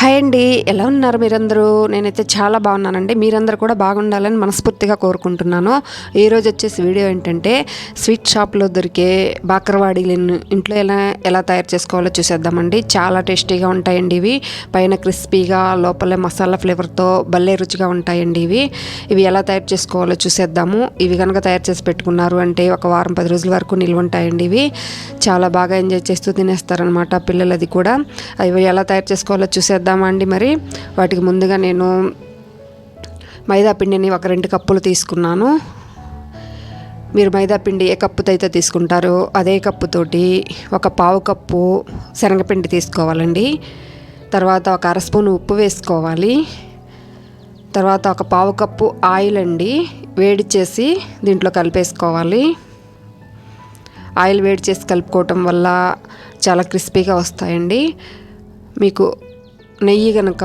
Hi అండి. ఎలా ఉన్నారు మీరందరూ? నేనైతే చాలా బాగున్నానండి. మీరందరూ కూడా బాగుండాలని మనస్ఫూర్తిగా కోరుకుంటున్నాను. ఈరోజు వచ్చేసి వీడియో ఏంటంటే స్వీట్ షాప్లో దొరికే బాకరవాడీలు ఇంట్లో ఎలా ఎలా తయారు చేసుకోవాలో చూసేద్దామండి. చాలా టేస్టీగా ఉంటాయండి ఇవి. పైన క్రిస్పీగా లోపల మసాలా ఫ్లేవర్తో భలే రుచిగా ఉంటాయండి ఇవి. ఇవి ఎలా తయారు చేసుకోవాలో చూసేద్దాము. ఇవి కనుక తయారు చేసి పెట్టుకున్నారు అంటే ఒక వారం పది రోజుల వరకు నిల్వ ఉంటాయండి ఇవి. చాలా బాగా ఎంజాయ్ చేస్తూ తినేస్తారనమాట పిల్లలది కూడా. అవి ఎలా తయారు చేసుకోవాలో చూసేద్దాం. అండి మరి. వాటికి ముందుగా నేను మైదా పిండిని ఒక రెండు కప్పులు తీసుకున్నాను. మీరు మైదా పిండి ఏ కప్పుతో అయితే తీసుకుంటారో అదే కప్పుతోటి ఒక పావు కప్పు శనగపిండి తీసుకోవాలండి. తర్వాత ఒక అర స్పూన్ ఉప్పు వేసుకోవాలి. తర్వాత ఒక పావు కప్పు ఆయిల్ అండి వేడి చేసి దీంట్లో కలిపేసుకోవాలి. ఆయిల్ వేడి చేసి కలుపుకోవటం వల్ల చాలా క్రిస్పీగా వస్తాయండి. మీకు నెయ్యి కనుక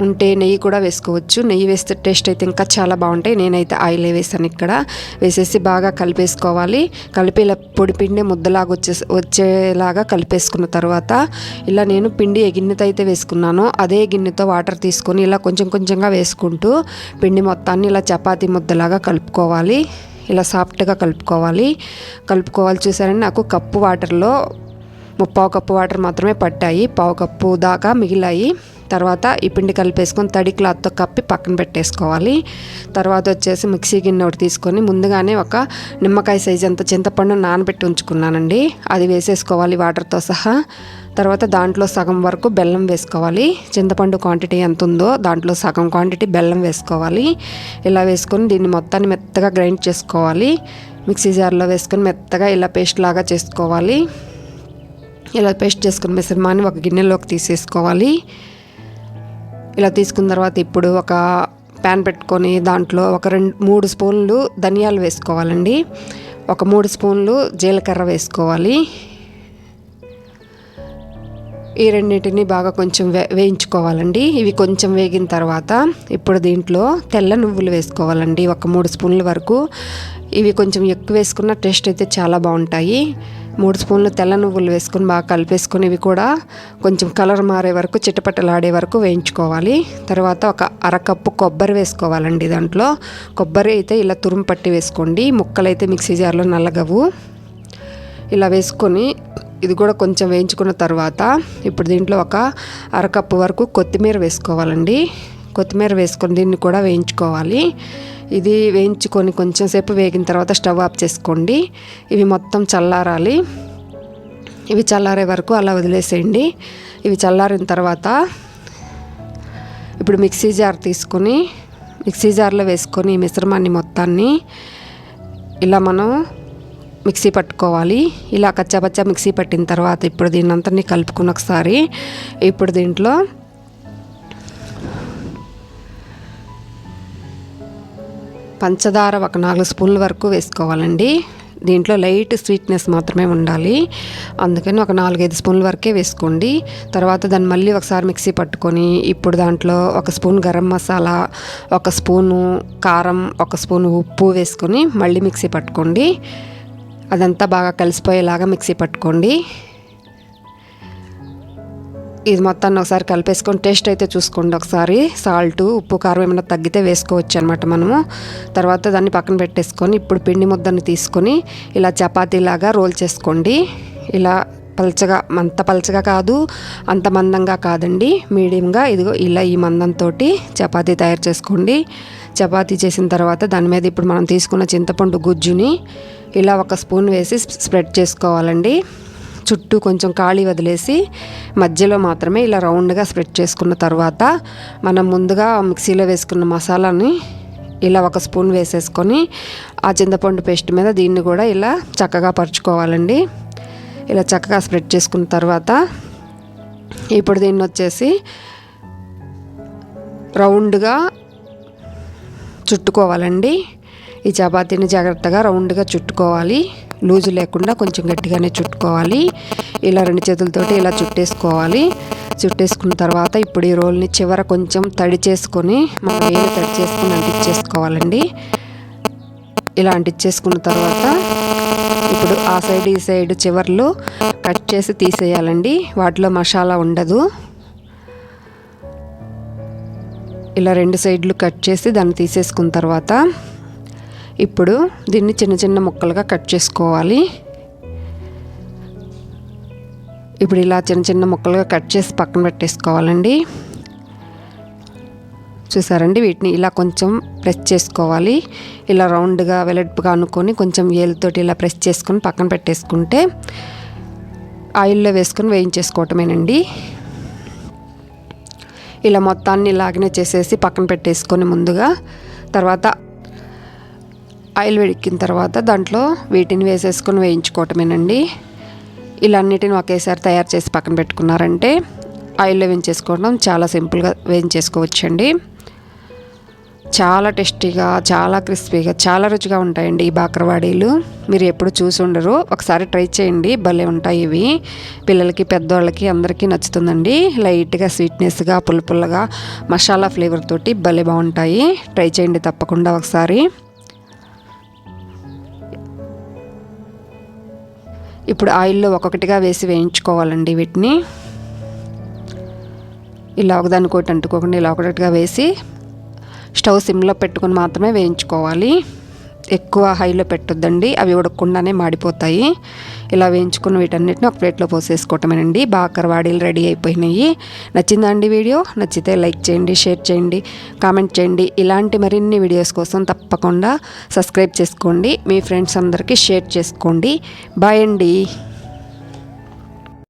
ఉంటే నెయ్యి కూడా వేసుకోవచ్చు. నెయ్యి వేస్తే టేస్ట్ అయితే ఇంకా చాలా బాగుంటాయి. నేనైతే ఆయిల్ వేసాను ఇక్కడ. వేసేసి బాగా కలిపేసుకోవాలి. కలిపి ఇలా పొడి పిండి ముద్దలాగా వచ్చే వచ్చేలాగా కలిపేసుకున్న తర్వాత ఇలా నేను పిండి ఏ గిన్నెతో అయితే వేసుకున్నాను అదే గిన్నెతో వాటర్ తీసుకొని ఇలా కొంచెం కొంచెంగా వేసుకుంటూ పిండి మొత్తాన్ని ఇలా చపాతీ ముద్దలాగా కలుపుకోవాలి. ఇలా సాఫ్ట్గా కలుపుకోవాలి. కలుపుకోవాలి. చూసారని నాకు కప్పు వాటర్లో ముప్పావు కప్పు వాటర్ మాత్రమే పట్టాయి. పావు కప్పు దాకా మిగిలాయి. తర్వాత ఈ పిండి కలిపేసుకొని తడి క్లాత్తో కప్పి పక్కన పెట్టేసుకోవాలి. తర్వాత వచ్చేసి మిక్సీ గిన్నె ఒకటి తీసుకొని ముందుగానే ఒక నిమ్మకాయ సైజ్ అంత చింతపండు నానబెట్టి ఉంచుకున్నానండి. అది వేసేసుకోవాలి వాటర్తో సహా. తర్వాత దాంట్లో సగం వరకు బెల్లం వేసుకోవాలి. చింతపండు క్వాంటిటీ ఎంత ఉందో దాంట్లో సగం క్వాంటిటీ బెల్లం వేసుకోవాలి. ఇలా వేసుకొని దీన్ని మొత్తాన్ని మెత్తగా గ్రైండ్ చేసుకోవాలి. మిక్సీ జార్లో వేసుకొని మెత్తగా ఇలా పేస్ట్ లాగా చేసుకోవాలి. ఇలా పేస్ట్ చేసుకుని మిశ్రమాన్ని ఒక గిన్నెలోకి తీసేసుకోవాలి. ఇలా తీసుకున్న తర్వాత ఇప్పుడు ఒక ప్యాన్ పెట్టుకొని దాంట్లో ఒక రెండు మూడు స్పూన్లు ధనియాలు వేసుకోవాలండి. ఒక మూడు స్పూన్లు జీలకర్ర వేసుకోవాలి. ఈ రెండింటిని బాగా కొంచెం వే వేయించుకోవాలండి. ఇవి కొంచెం వేగిన తర్వాత ఇప్పుడు దీంట్లో తెల్ల నువ్వులు వేసుకోవాలండి. ఒక మూడు స్పూన్ల వరకు. ఇవి కొంచెం ఎక్కువ వేసుకున్న టేస్ట్ అయితే చాలా బాగుంటాయి. మూడు స్పూన్లు తెల్ల నువ్వులు వేసుకొని బాగా కలిపేసుకొని ఇవి కూడా కొంచెం కలర్ మారే వరకు చిటపటలాడే వరకు వేయించుకోవాలి. తర్వాత ఒక అరకప్పు కొబ్బరి వేసుకోవాలండి దాంట్లో. కొబ్బరి అయితే ఇలా తురుము పట్టి వేసుకోండి. ముక్కలు అయితే మిక్సీ జార్లో నల్లగవు ఇలా వేసుకొని ఇది కూడా కొంచెం వేయించుకున్న తర్వాత ఇప్పుడు దీంట్లో ఒక అరకప్పు వరకు కొత్తిమీర వేసుకోవాలండి. కొత్తిమీర వేసుకొని దీన్ని కూడా వేయించుకోవాలి. ఇది వేయించుకొని కొంచెం సేపు వేగిన తర్వాత స్టవ్ ఆఫ్ చేసుకోండి. ఇవి మొత్తం చల్లారాలి. ఇవి చల్లారే వరకు అలా వదిలేసేయండి. ఇవి చల్లారిన తర్వాత ఇప్పుడు మిక్సీ జార్ తీసుకొని మిక్సీ జార్లో వేసుకొని ఈ మిశ్రమాన్ని మొత్తాన్ని ఇలా మనం మిక్సీ పట్టుకోవాలి. ఇలా కచ్చాపచ్చా మిక్సీ పట్టిన తర్వాత ఇప్పుడు దీన్ని అంతని కలుపుకుని ఒకసారి ఇప్పుడు దీంట్లో పంచదార ఒక నాలుగు స్పూన్ల వరకు వేసుకోవాలండి. దీంట్లో లైట్ స్వీట్నెస్ మాత్రమే ఉండాలి. అందుకని ఒక నాలుగైదు స్పూన్ల వరకే వేసుకోండి. తర్వాత దాన్ని మళ్ళీ ఒకసారి మిక్సీ పట్టుకొని ఇప్పుడు దాంట్లో ఒక స్పూన్ గరం మసాలా ఒక స్పూను కారం ఒక స్పూన్ ఉప్పు వేసుకొని మళ్ళీ మిక్సీ పట్టుకోండి. అదంతా బాగా కలిసిపోయేలాగా మిక్సీ పట్టుకోండి. ఇది మొత్తాన్ని ఒకసారి కలిపేసుకొని టేస్ట్ అయితే చూసుకోండి ఒకసారి. సాల్ట్ ఉప్పు కారం ఏమైనా తగ్గితే వేసుకోవచ్చు అనమాట మనము. తర్వాత దాన్ని పక్కన పెట్టేసుకొని ఇప్పుడు పిండి ముద్దని తీసుకొని ఇలా చపాతీలాగా రోల్ చేసుకోండి. ఇలా పలచగా అంత పలచగా కాదు అంత మందంగా కాదండి. మీడియంగా ఇదిగో ఇలా ఈ మందంతో చపాతీ తయారు చేసుకోండి. చపాతీ చేసిన తర్వాత దాని మీద ఇప్పుడు మనం తీసుకున్న చింతపండు గుజ్జుని ఇలా ఒక స్పూన్ వేసి స్ప్రెడ్ చేసుకోవాలండి. చుట్టూ కొంచెం ఖాళీ వదిలేసి మధ్యలో మాత్రమే ఇలా రౌండ్గా స్ప్రెడ్ చేసుకున్న తర్వాత మనం ముందుగా మిక్సీలో వేసుకున్న మసాలాని ఇలా ఒక స్పూన్ వేసేసుకొని ఆ చింతపండు పేస్ట్ మీద దీన్ని కూడా ఇలా చక్కగా పరుచుకోవాలండి. ఇలా చక్కగా స్ప్రెడ్ చేసుకున్న తర్వాత ఇప్పుడు దీన్ని వచ్చేసి రౌండ్గా చుట్టుకోవాలండి. ఈ చపాతీని జాగ్రత్తగా రౌండ్గా చుట్టుకోవాలి. లూజు లేకుండా కొంచెం గట్టిగానే చుట్టుకోవాలి. ఇలా రెండు చేతులతోటి ఇలా చుట్టేసుకోవాలి. చుట్టేసుకున్న తర్వాత ఇప్పుడు ఈ రోల్ని చివర కొంచెం తడి చేసుకొని మనం వేలు తడి చేసుకుని అంటించేసుకోవాలండి. ఇలా అంటించేసుకున్న తర్వాత ఇప్పుడు ఆ సైడ్ ఈ సైడ్ చివర్లు కట్ చేసి తీసేయాలండి. వాటిలో మసాలా ఉండదు. ఇలా రెండు సైడ్లు కట్ చేసి దాన్ని తీసేసుకున్న తర్వాత ఇప్పుడు దీన్ని చిన్న చిన్న ముక్కలుగా కట్ చేసుకోవాలి. ఇప్పుడు ఇలా చిన్న చిన్న ముక్కలుగా కట్ చేసి పక్కన పెట్టేసుకోవాలండి. చూసారండి? వీటిని ఇలా కొంచెం ప్రెస్ చేసుకోవాలి. ఇలా రౌండ్గా వెలడ్పుగా అనుకొని కొంచెం ఏలుతోటి ఇలా ప్రెస్ చేసుకొని పక్కన పెట్టేసుకుంటే ఆయిల్లో వేసుకొని వేయించేసుకోవటమేనండి. ఇలా మొత్తాన్ని ఇలాగనే చేసేసి పక్కన పెట్టేసుకొని ముందుగా తర్వాత ఆయిల్ వేడెక్కిన తర్వాత దాంట్లో వీటిని వేసేసుకొని వేయించుకోవటమేనండి. ఇలా అన్నిటిని ఒకేసారి తయారు చేసి పక్కన పెట్టుకున్నారంటే ఆయిల్లో వేయించేసుకోవడం చాలా సింపుల్గా వేయించేసుకోవచ్చండి. చాలా టేస్టీగా చాలా క్రిస్పీగా చాలా రుచిగా ఉంటాయండి ఈ బాక్రవాడీలు మీరు ఎప్పుడు చూసి ఉండరు. ఒకసారి ట్రై చేయండి. భలే ఉంటాయి ఇవి. పిల్లలకి పెద్దవాళ్ళకి అందరికీ నచ్చుతుందండి. లైట్గా స్వీట్నెస్గా పుల్ల పుల్లగా మసాలా ఫ్లేవర్ తోటి భలే బాగుంటాయి. ట్రై చేయండి తప్పకుండా ఒకసారి. ఇప్పుడు ఆయిల్లో ఒక్కొక్కటిగా వేసి వేయించుకోవాలండి వీటిని. ఇలా ఒకదానికోటి అంటుకోకుండా ఇలా ఒకటిగా వేసి స్టవ్ సిమ్లో పెట్టుకొని మాత్రమే వేయించుకోవాలి. ఎక్కువ హైలో పెట్టొద్దండి. అవి ఉడకకుండానే మాడిపోతాయి. ఇలా వేయించుకున్న వీటన్నిటిని ఒక ప్లేట్లో పోసేసుకోవటమేనండి. బాకరవాడీలు రెడీ అయిపోయినాయి. నచ్చిందా అండి వీడియో? నచ్చితే లైక్ చేయండి షేర్ చేయండి కామెంట్ చేయండి. ఇలాంటి మరిన్ని వీడియోస్ కోసం తప్పకుండా సబ్స్క్రైబ్ చేసుకోండి. మీ ఫ్రెండ్స్ అందరికీ షేర్ చేసుకోండి. బాయ్ అండి.